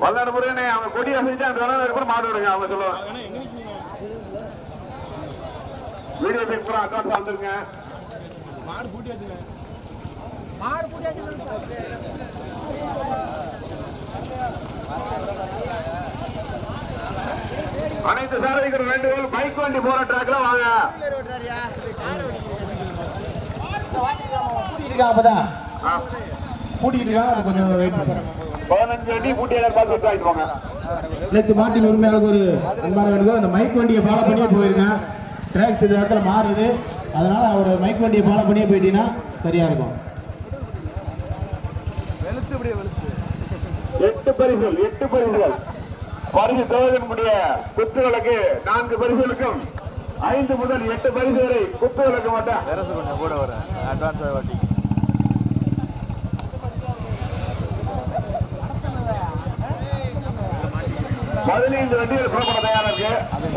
பல்லாடு முருகனே அவங்க கொடியை செஞ்சு அந்த வேலை கூட மாடு விடுங்க அவங்க சொல்லுவாங்க. வீடியோ பேக் பூரா அட்வான்ஸ் வந்துருங்க அனைத்து சாரதிகளும் ரெண்டு பேரும் பைக் வண்டி போற ட்ராக்ல வாங்க. கூட்டிட்டு இருக்கா அது கொஞ்சம் வெயிட் பண்ணுறேன் பதினஞ்சு கூட்டி எல்லாரும் பார்த்து வச்சு போங்க. நேற்று மாட்டின் உரிமையாளருக்கு ஒரு அன்பான வேண்டுகோள். அந்த மைக் வண்டியை ஃபாலோ பண்ணியே போயிருங்க. ட்ராக்ஸ் இந்த இடத்துல மாறுது. அதனால அவர் மைக் வண்டியை ஃபாலோ பண்ணியே போயிட்டீங்கன்னா சரியா இருக்கும். எட்டு பரிசுகள் எட்டு பரிசுகள். பரிசு தேவதனுடைய குத்துகளுக்கு நான்கு பரிசுகளுக்கும் ஐந்து முதல் எட்டு பரிசு வரை குத்துகளுக்கு மட்டும். பெருசு கொஞ்சம் கூட வரும். அட்வான்ஸ் வட்டி. பதினைந்து வண்டிகள் புறப்பட தயாரா இருக்கு.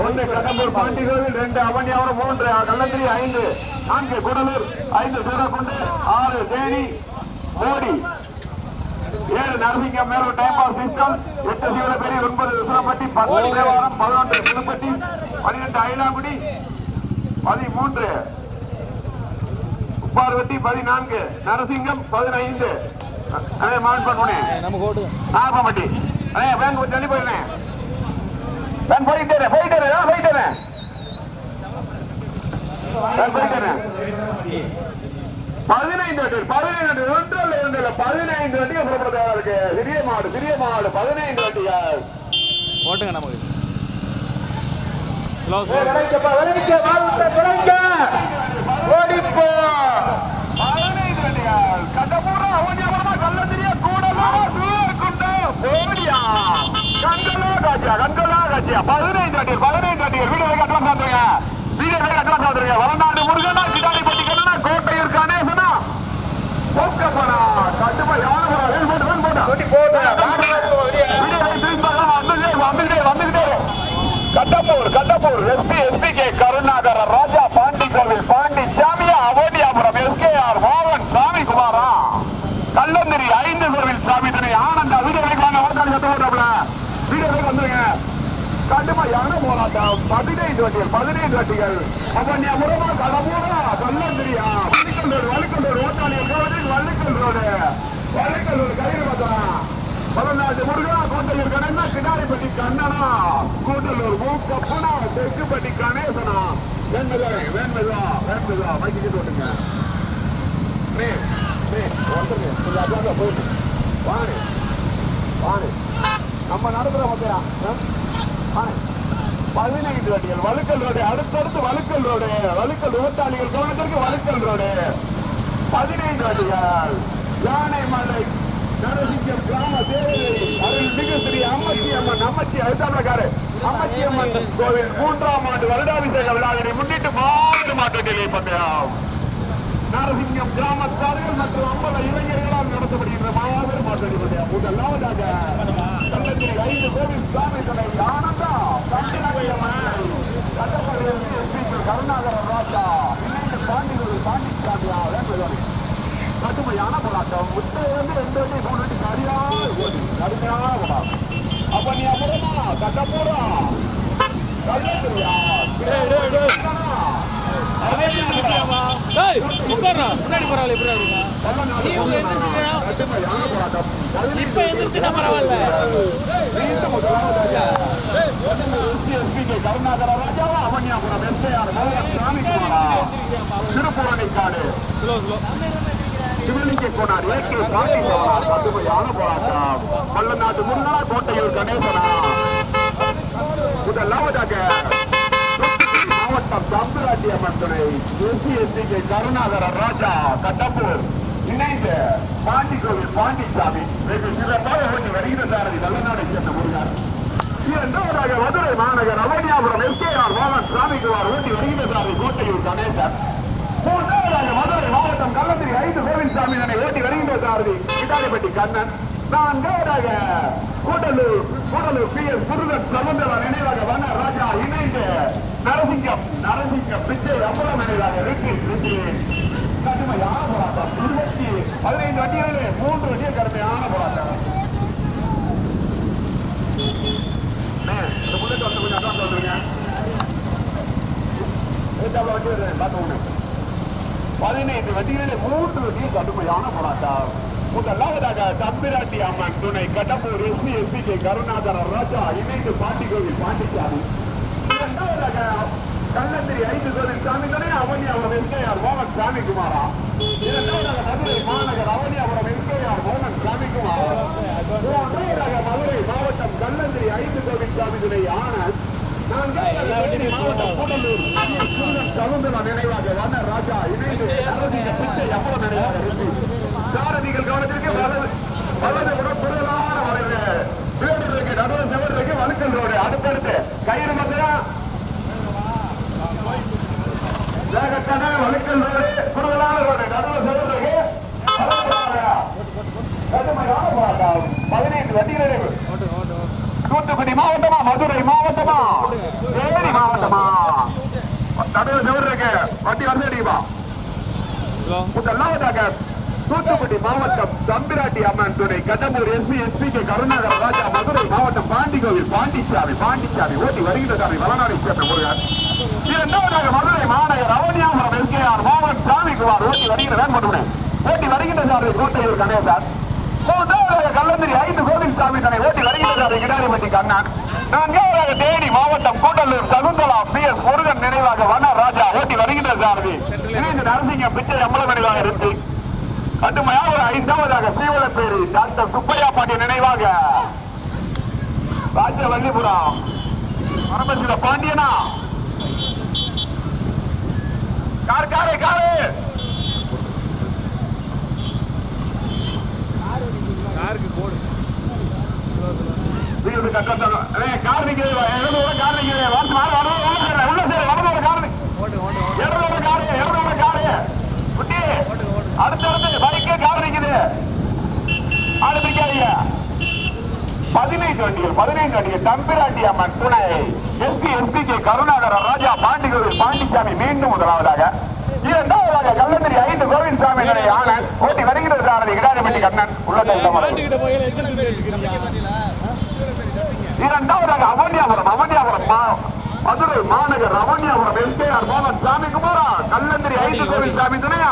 ஒன்று கடம்பூர் பாண்டி கோவில் ரெண்டு அவனியாவரம் மூன்று கள்ளந்திரி ஐந்து நான்கு குடலூர் ஐந்து சூரக்குண்டு ஆறு தேனி மோடி. ஏழு நரசிங்கம் மேலும் டைம் ஆஃப் சிஸ்டம் எட்டு சீவலப்பேரி ஒன்பது விசுரப்பட்டி பத்து தேவாரம் பதினொன்று புதுப்பட்டி பன்னிரெண்டு அயிலாங்குடி பதிமூன்று உப்பார்வட்டி பதினான்கு நரசிங்கம் பதினைந்து. அதே மான் பண்ணுனே நமக்கு ஓட்டு நாகப்பட்டி வேன் கொஞ்சம் தள்ளி போயிருந்தேன் நான் போயிட்டு வரேன். வேன் போயிட்டு வரேன். பதினைந்து பதினைந்து வண்டி ஒன்று இல்லை இரண்டு இல்லை பதினைந்து வண்டிகள் புறப்பட இருக்கு சிறிய மாடு சிறிய மாடு பதினைந்து வண்டிகள் ஓட்டுங்க நமக்கு. ஓடிப்போ. பதினைந்து வண்டிகள். கட்டபூரா, ஊஞ்சபுரமா, கள்ளத்திரியா, கூடலா, சூரக்குண்டா, போடியா. கண்கொள்ளா காட்சியா, கண்கொள்ளா காட்சியா. பதினைந்து வண்டிகள், பதினைந்து வண்டிகள். வீடு கட்டலாம் advance வீடு கட்டலாம் advance வளநாடு முருகனா, கண்ணனா, கோட்டையூர் கணேசனா, போக்கப்பனா, கட்டுமையான ஒரு வேல் போட்டு, வேல் போட்டு. வீடு வரைக்கும் திரும்பி பார்க்கலாம். வந்துட்டே இரு, வந்துட்டே இரு, வந்துட்டே இரு. Kattapur Kattapur SP SP K Karunakara Raja Pandi Kovil Pandi சாமியா அவனியாபுரம் எஸ்கேஆர் மோகன் சாமி குமாரா கல்லந்திரி ஐந்து கோவில் சாமி துணை ஆனந்தா வீடு வரைக்கும் வாங்க ஓட்டாளி சத்த ஓட்டாப்ல வீடு வரைக்கும் வந்துருங்க கடுமையான போராட்டம் பதினைந்து வண்டிகள் பதினைந்து வண்டிகள் அவனியாபுரமா கடம்பூரா கல்லந்திரியா வள்ளிக்கல் ரோடு வள்ளிக்கல் ரோடு ஓட்டாளிகள் வள்ளிக்கல் வள்ளிக்கல் ரோடு பார்த்தா பதினாலு முருகா கூட்டலூர் கணனா கிடாரிப்பட்டி கண்ணனா. கூட்டலூர் மூக்கப்பனா தெற்குப்பட்டி கணேசனா. வேண்மதா வேண்மதா வேண்மதா மைக்கு ஓட்டுங்க நீ, நீ, வந்துருங்க. கொஞ்சம் வாணி, வாணி. நம்ம நடத்துற மக்களா வாணி. பதினைந்து வண்டிகள் வழுக்கல் ரோடு அடுத்தடுத்து வழுக்கல் ரோடு வழுக்கல் ஓட்டாளிகள் கவனத்திற்கு வலுக்கல் ரோடு. பதினைந்து வண்டிகள் யானை மலை நரசிங்கம் கிராம தேவை அருள் மிகு ஸ்ரீ அம்மச்சி அம்மன் அம்மச்சி அடுத்தாக்காரு அம்மச்சி அம்மன் கோவில் மூன்றாம் ஆண்டு வருடாபிஷேக விழாவினை முன்னிட்டு மாபெரும் மாற்றத்திலே பந்தயம் நரசிங்கம் கிராமத்தார்கள் மற்றும் அம்பல இளைஞர்களால் நடத்தப்படுகின்ற மாபெரும் மாற்றடி பந்தயம் முதலாவதாக கள்ளத்திரி ஐந்து கோவில் சுவாமி கடை ஆனந்தா கண்டினவையம்மன் கட்டப்பள்ளி கருணாகர ராஜா இணைந்து பாண்டிகள் பாண்டிச்சாமியா வேண்டுதல் கடுமையான போராட்டம் முத்தையிலிருந்து ரெண்டு வண்டி மூணு வண்டி சரியா ஓடி கடுமையான போராட்டம் அப்ப நீ அப்புறமா கட்டப்பூரா கள்ளத்திரியா ஏய் உட்கார்றா முன்னாடி பரவாயில்ல எப்படி இருக்கா நீ உள்ள எந்திரிச்சியா கடுமையான போராட்டம் இப்ப எந்திரிச்சுனா பரவாயில்ல மீண்டும் கருணாகர ராஜாவா அவன்யாபுரம் எம்ஜிஆர் சாமி சாமிக்குமாரா Thiruppuranikadu slow slow A K சாமி சவனார் கடுமையான போராட்டம் பள்ளநாட்டு முருகனா கோட்டையில் கணேசனா. முதலாவதாக மாவட்டம் தம்புராட்டி அம்மன் துணை எஸ்சி கே கருணாகர ராஜா கட்டப்பூர் இணைந்து பாண்டி கோவில் பாண்டிசாமி. வெகு சிறப்பாக ஓட்டி வருகிற சாரதி நல்லநாடை சேர்ந்த முருகன். இரண்டாவதாக மதுரை மாநகர் அவனியாபுரம் எஸ்கேஆர் மோகன் சாமிக்குமார் ஓட்டி வருகிற சாரதி கோட்டையூர் கணேசன். மூன்றாவதாக மதுரை மாவட்டம் கள்ளத்திரி ஐந்து கோவில்சாமி தன்னை ஓட்டி வருகின்ற சாரதி கிட்டாரிப்பட்டி கண்ணன். நான்காவதாக கூடலூர் கூடலூர் பி எஸ் முருகன் சமுந்தர நினைவாக வண்ண ராஜா இணைந்து நரசிங்கம் நரசிங்க பிச்சை அம்பலம் நினைவாக வெற்றி கடுமையான போராட்டம். இருபத்தி பதினைந்து வண்டிகளிலே மூன்று வண்டிகள் கடுமையான போராட்டம். பதினைந்து வண்டிகளிலே மூன்று வண்டியும் கடுமையான போராட்டம் முதலாவதாக தம்பிராட்டி அம்மன் துணை Kadambur SP SP K Karunadhara Raja இணைந்து பாண்டிகோவி பாண்டிச்சாமி இரண்டாவதாக கள்ளத்திரி ஐந்து கோவில் சாமி துணை அவனியாவரம் எம்கேஆர் மோகன் சாமிக்குமாரா இரண்டாவதாக மதுரை மாநகர் அவனியாவரம் எம்கேஆர் மோகன் சாமிக்குமாரா கள்ளந்திரி ஐந்து கோவில் சாமி துணை ஆனந்த் சவுந்தரா நினைவாக வண்ண ராஜா இணைந்து சாரதிகள் கவனத்திற்கு வலது வலது புறம் குரலான வரையில வேடருக்கு நடுவர் செவருக்கு வழுக்கல் ரோடு அடுத்தடுத்து கயிறு மத்தியா வேகத்தான வழுக்கல் ரோடு குரலான ரோடு நடுவர் செவருக்கு கடுமையான போராட்டம் பதினைந்து வண்டிகள் தூத்துக்குடி மாவட்டமா மதுரை மாவட்டமா தேனி மாவட்டமா நடுவில் செவரு இருக்கு வண்டி வந்து அடிக்குமா ஹலோ முதலாவதாக தூத்துக்குடி மாவட்டம் தம்பிராட்டி அம்மன் துணை Kadambur SP SP K Karunakara Raja Madurai மாவட்டம் பாண்டிகோவில் பாண்டிச்சாமி பாண்டிச்சாமி ஓட்டி வருகின்றதாமி வளநாடு சேர்ந்த முருகன். இரண்டாவதாக மதுரை மாநகர் அவனியாபுரம் எஸ்கேஆர் மோகன் சாமிக்குமார் ஓட்டி வருகிற வேண்படுமே ஓட்டி வருகின்ற சாமி கோட்டையூர் கணேசன். மூன்றாவதாக கல்லந்திரி ஐந்து கோவில் சாமி தன்னை ஓட்டி வருகின்ற சாமி கிடாரிப்பட்டி கண்ணன். நான்காவதாக தேனி மாவட்டம் கூட்டலூர் சகுந்தலா பி எஸ் முருகன் நினைவாக வன ராஜா ஓட்டி வருகின்ற சாரதி. இணைந்து நரசிங்கம் பிச்சை அம்பலமணிவாக இருந்து கடுமையாக ஒரு ஐந்தாவதாக சீவலப்பேரி டாக்டர் சுப்பையா பாண்டிய நினைவாக. Rajavallipuram. Paramasiva பாண்டியனா? Car car car. காருக்கு போடு. கார் ஒரு கார் நிக்கிறது வந்து மாறு உள்ள சேர உள்ள சேர வலது ஒரு கார் ஓட்டு ஓட்டு ஓட்டு இடது ஒரு காரு இடது ஒரு காரு குட்டி அடுத்து அடுத்து பைக்கு கார் நிக்குது ஆளு நிக்காதீங்க பதினைந்து பதினைந்து வண்டிகள் தம்பிராட்டி அம்மன் துணை. SP SP K Karunakara Raja Pandikovil Pandisamy மீண்டும் முதலாவதாக. இரண்டாவதாக கள்ளந்திரி ஐந்து கோவில் சாமி ஆனந்த். ஓட்டி வருகிற சாரதி கிடாரிப்பட்டி கண்ணன் இரண்டாவதாக அவனியாபுரம் அவனியாபுரம் மதுரை மாநகர் அவனியாபுரம் எஸ்கேஆர் மோகன் சாமி குமாரா. கல்லந்திரி ஐந்து கோவில் சாமி துணையா?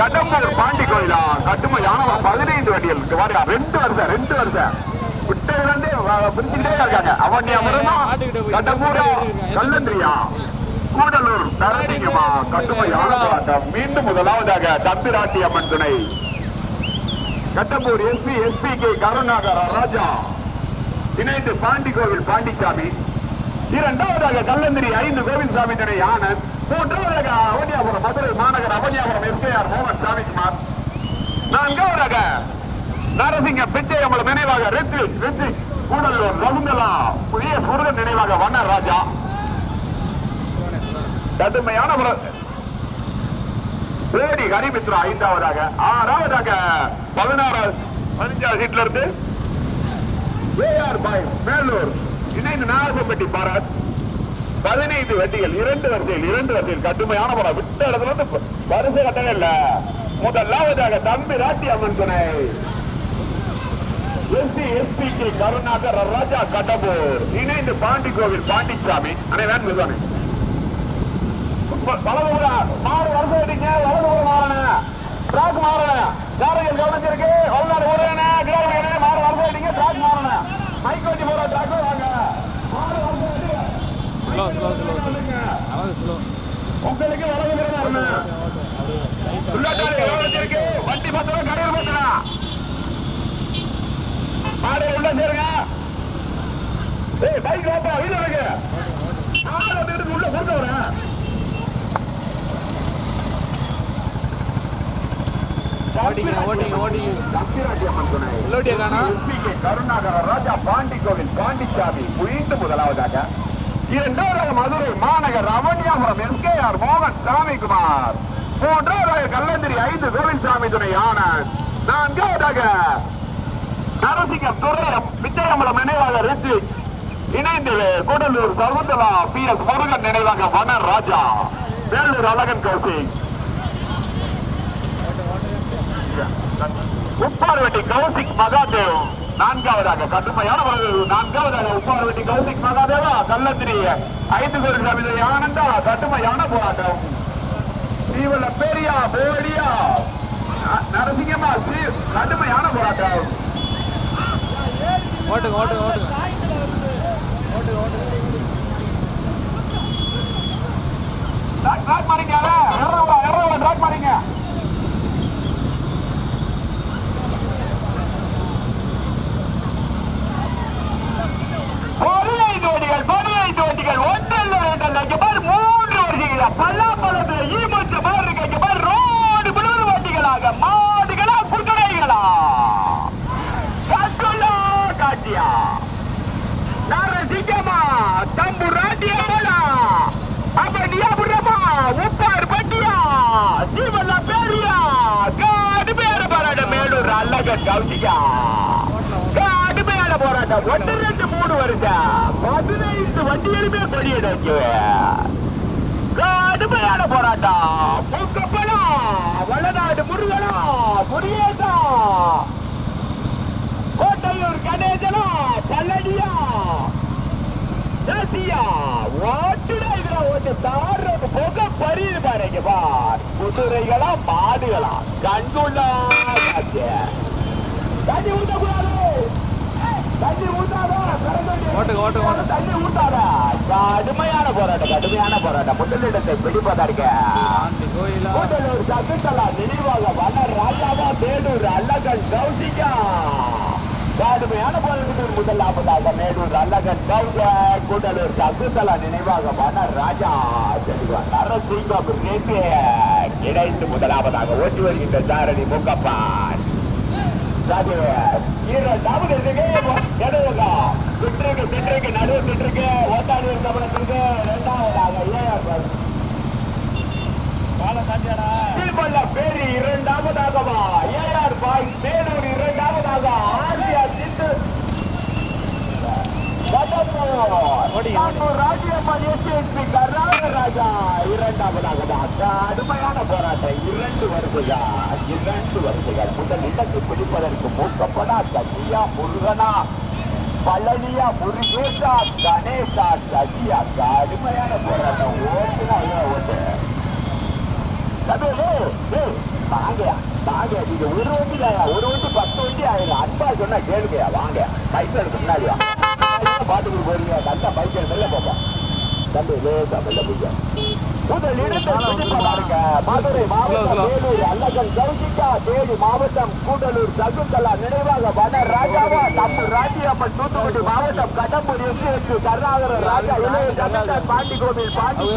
கடம்பூர் பாண்டி கோயிலா கட்டுமையான பதினைந்து வண்டிகள் இங்க பாருங்க, ரெண்டு வருஷம் ரெண்டு வருஷம். இருந்து வ- பிடிச்சுக்கிட்டே இருக்காங்க. அவனியாபுரமா கடம்பூரா கல்லந்திரியா கூடலூர் நரசிங்கமா கட்டுமையான போராட்டம் மீண்டும் முதலாவதாக தம்பிராட்டி அம்மன் துணை. Kattambur SP SP K Karunakara Raja. இணைந்து பாண்டி கோவில் பாண்டிசாமி இரண்டாவதாக கல்லந்திரி ஐந்து கோவிந்தசாமி துணை ஆனந்த். மூன்றாவதாக அவனியாபுரம் மதுரை மாநகர் அவனியாபுரம் எஸ்கேஆர் மோகன் சாமிக்குமார். நான்காவதாக நரசிங்க பிச்சை பிச்சையம்பலம் நினைவாக ரித்விக் ரித்விக் கூடலூர் ரகுந்தலா. புதிய முருகன் நினைவாக வண்ண ராஜா கடுமையான ஒரு- தேடி ஹரிமித்ரா ஐந்தாவதாக. ஆறாவதாக பதினாறாவது பதினஞ்சாவது சீட்ல இருந்து ஏஆர் பாய் மேலூர். இணைந்து நாகப்பட்டி பாரத். பதினைந்து வண்டிகள் இரண்டு வரிசையில் இரண்டு வரிசையில் கடுமையான படம் விட்ட இடத்துல இருந்து வரிசை கட்டவே இல்லை. முதலாவதாக தம்பி ராட்டி அம்மன் துணை. SP SP K Karunakar Raja Kadambur. இணைந்து பாண்டி கோவில் பாண்டிச்சாமி. அனை வேன் மில்வானே வலதுபுற மாறு வருஷம் அடிங்க வலதுபுற மாறன. டிராக் மாறன. காரைகள் கவனிச்சிருக்கு. வல்லாறு ஊரேன கிராம மாறு வருஷம் அடிங்க டிராக் மாறன. மைக் வச்சு போற டிராக் வாங்க. மாறு வருஷம் அடிங்க ஸ்லோ ஸ்லோ ஸ்லோ அவங்க ஸ்லோ உங்களுக்கு வலதுபுற மாறன வண்டி பத்திரம் கடையில் பத்திரம் மாடு உள்ள சேருங்க ஏய் பைக் ஓப்பா வீடு இருக்கு. ஆளை எடுத்து உள்ள கொண்டு வரேன். ராஜா பாண்டி கோவில் பாண்டிச்சாமி மீண்டும் முதலாவதாக. இரண்டாவதாக மதுரை மாநகர் ரமணியாபுரம் எஸ்கேஆர் மோகன் சாமிக்குமார் மூன்றாவதாக கல்லந்திரி ஐந்து கோவிந்தசாமி துணை ஆனந்த். நான்காவதாக நரசிங்கம் துறையம் விஜயமலம் நினைவாக ரித்து இணைந்து கூடலூர் சகுந்தலா பி எஸ் முருகன் நினைவாக வன ராஜா வேலூர் அழகன் கௌசிக் உப்பார்வெட்டி கௌசிக் மகாதேவ் நான்காவதாக கடுமையான நான்காவதாக உப்பார்வெட்டி கௌசிக் மகாதேவா கள்ளத்திரி ஐந்து பேர் கவிதை ஆனந்தா கடுமையான போராட்டம். தீவல பெரியா போடியா நரசிங்கமா கடுமையான போராட்டம். ஓட்டுங்க ஓட்டுங்க ஓட்டுங்க. ஓட்டுங்க ஓட்டுங்க ட்ராக் இரநூறுவா இரநூறுவா ட்ராக் பதினைந்து வண்டிகள் பதினைந்து வண்டிகள் ஒன்றல்ல பாரு மூன்று ஈமச்ச மாதிரி இருக்கு இங்க பாரு ரோடு விழுது வண்டிகளாக மாடுகளா குட்டடைகளா கட்டுலா காட்டியா நரசிங்கமா தம்பு ராட்டியம்மனா அப்ப நியாபுரமா உப்பார் பட்டியா சீவல்லா பேரியா காடு பேர போராட்டம் மேலூர் அல்லகன் கவுசியா போராட்டம் ஒன்று ரெண்டு மூணு வருஷம். பதினைந்து வண்டிகளுமே கொடியடைக்கு கடுமையான போராட்டம் முக்கப்படா வளநாடு முருகனா முருகேசா கோட்டையூர் கணேசனா கல்லடியா ஜாசியா ஓட்டுடா இதுல ஓட்டு தாடுறது புகை பறியுது பாருங்க பார். குதிரைகளா மாடுகளா. கண்டுள்ளா ஜாசியா தண்ணி ஊத்தக்கூடாது. தண்ணி ஊத்தாதா? ஓட்டுங்க, ஓட்டுங்க, ஓட்டுங்க. தண்ணி ஊத்தாதா? கடுமையான போராட்டம் கடுமையான போராட்டம். முதலிடத்தை பிடிப்பதற்கு கூடலூர் சகுந்தலா நினைவாக வன ராஜாவா தேடூர் அல்லகன் கௌசிகா. கடுமையான போராட்டத்தில் முதலாவதாக மேடூர் அல்லகன் கௌச கூடலூர் சகுந்தலா நினைவாக வன ராஜா. நரசிங்கம் கேட்டு கிடைத்து முதலாவதாக ஓட்டி வருகின்ற சாரணி இரண்டாவது இடதுகா சுற்றுக்கு சுற்றுக்கு நடுவு சுற்றுக்கு ஓட்டாடி தமிழத்திற்கு இரண்டாவதாக ஏஆர் திருமல்ல பேரி இரண்டாவதாகவா ஏஆர் பாய் மேலூர் இரண்டாவதாக ஆசியா சித்து ராஜ்யம்மன் எஸ்எஸ்பி கர்நாடகராஜா இரண்டாவதாகவா கடுமையான போராட்டம் இரண்டு வருஷங்கள் இரண்டு வருஷங்கள் முதல் பிடிப்பதற்கு மூக்கப்படா சசியா முருகனா? பழனியா முருகேசா? கணேசா? சசியா கடுமையான போராட்டம். ஓட்டுனா ஓட்டு? வாங்கயா, வாங்க. நீங்க ஒரு வண்டி ஒரு வண்டி பத்து வண்டி அன்பா சொன்னா கேளுங்கயா, வாங்க. பைக் எடுத்து முன்னாடி வா. ஐயா, போறீங்க, நல்லா பைக் எடுத்து போப்பா. தம்பி, லேசா மெல்ல போய்க்க. மாவட்டம் கூடலூர் சகுந்தலா நினைவாக வன ராஜாவா நம்ம ராஜியம்மன் தூத்துக்குடி மாவட்டம் கடம்பூர் எஸ்எஸ்பி கருணாகரன் ராஜா இளைய ஜகதன் பாண்டி கோவில் பாண்டி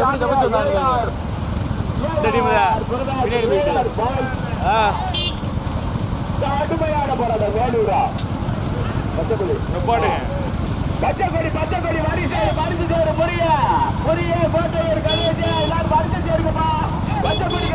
கடுமையான போராட்டம் வேலூரா? இங்க போடுங்க பச்சைக்குடி பச்சைக்குடி வரிசை வரிசை சேரு புரிய புரிய கோட்டையூர் கணேச எல்லாரும் வரிசை சேருங்கப்பா பச்சை கொடி